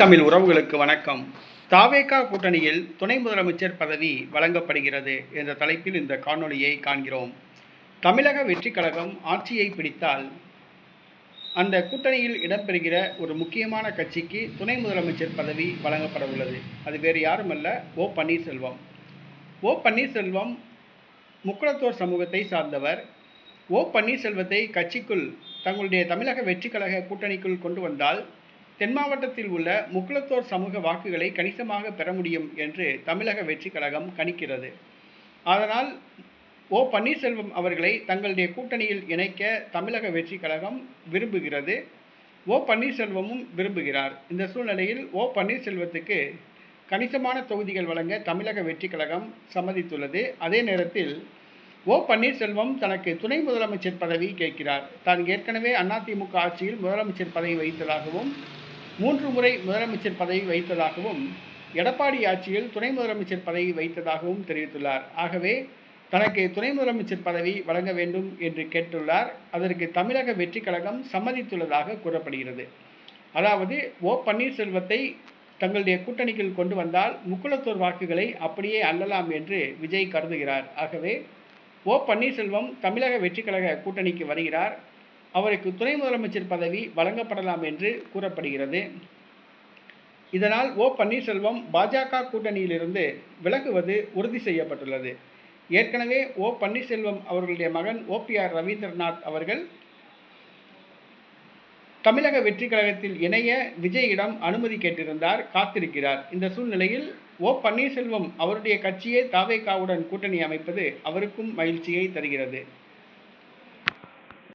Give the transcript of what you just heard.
தமிழ் உறவுகளுக்கு வணக்கம். தாவேகா கூட்டணியில் துணை முதலமைச்சர் பதவி வழங்கப்படுகிறது என்ற தலைப்பில் இந்த காணொளியை காண்கிறோம். தமிழக வெற்றி கழகம் ஆட்சியை பிடித்தால் அந்த கூட்டணியில் இடம்பெறுகிற ஒரு முக்கியமான கட்சிக்கு துணை முதலமைச்சர் பதவி வழங்கப்பட உள்ளது அது வேறு யாருமல்ல ஓ பன்னீர்செல்வம். ஓ பன்னீர்செல்வம் முக்குளத்தோர் சமூகத்தை சார்ந்தவர். ஓ பன்னீர்செல்வத்தை கட்சிக்குள் தங்களுடைய தமிழக வெற்றி கழக கூட்டணிக்குள் கொண்டு வந்தால் தென் மாவட்டத்தில் உள்ள முக்குளத்தோர் சமூக வாக்குகளை கணிசமாக பெற முடியும் என்று தமிழக வெற்றி கழகம் கணிக்கிறது. அதனால் ஓ பன்னீர்செல்வம் அவர்களை தங்களுடைய கூட்டணியில் இணைக்க தமிழக வெற்றி கழகம் விரும்புகிறது. ஓ பன்னீர்செல்வமும் விரும்புகிறார். இந்த சூழ்நிலையில் ஓ பன்னீர்செல்வத்துக்கு கணிசமான தொகுதிகள் வழங்க தமிழக வெற்றி கழகம் சம்மதித்துள்ளது. அதே நேரத்தில் ஓ பன்னீர்செல்வம் தனக்கு துணை முதலமைச்சர் பதவி கேட்கிறார். தான் ஏற்கனவே அதிமுக ஆட்சியில் முதலமைச்சர் பதவி வகித்ததாகவும் மூன்று முறை முதலமைச்சர் பதவி வைத்ததாகவும் எடப்பாடி ஆட்சியில் துணை முதலமைச்சர் பதவி வைத்ததாகவும் தெரிவித்துள்ளார். ஆகவே தனக்கு துணை முதலமைச்சர் பதவி வழங்க வேண்டும் என்று கேட்டுள்ளார். அதற்கு தமிழக வெற்றி கழகம் சம்மதித்துள்ளதாக கூறப்படுகிறது. அதாவது ஓ. பன்னீர்செல்வத்தை தங்களுடைய கூட்டணிக்குள் கொண்டு வந்தால் முக்குளத்தூர் வாக்குகளை அப்படியே அள்ளலாம் என்று விஜய் கருதுகிறார். ஆகவே ஓ. பன்னீர்செல்வம் தமிழக வெற்றி கழக கூட்டணிக்கு வருகிறார். அவருக்கு துணை முதலமைச்சர் பதவி வழங்கப்படலாம் என்று கூறப்படுகிறது. இதனால் ஓ பன்னீர்செல்வம் பாஜக கூட்டணியிலிருந்து விலகுவது உறுதி செய்யப்பட்டுள்ளது. ஏற்கனவே ஓ பன்னீர்செல்வம் அவர்களுடைய மகன் ஓபிஆர் ரவீந்திரநாத் அவர்கள் தமிழக வெற்றி கழகத்தில் இணைய விஜயிடம் அனுமதி கேட்டிருந்தார் காத்திருக்கிறார். இந்த சூழ்நிலையில் ஓ பன்னீர்செல்வம் அவருடைய கட்சியே தாவேகாவுடன் கூட்டணி அமைப்பது அவருக்கும் மகிழ்ச்சியை தருகிறது.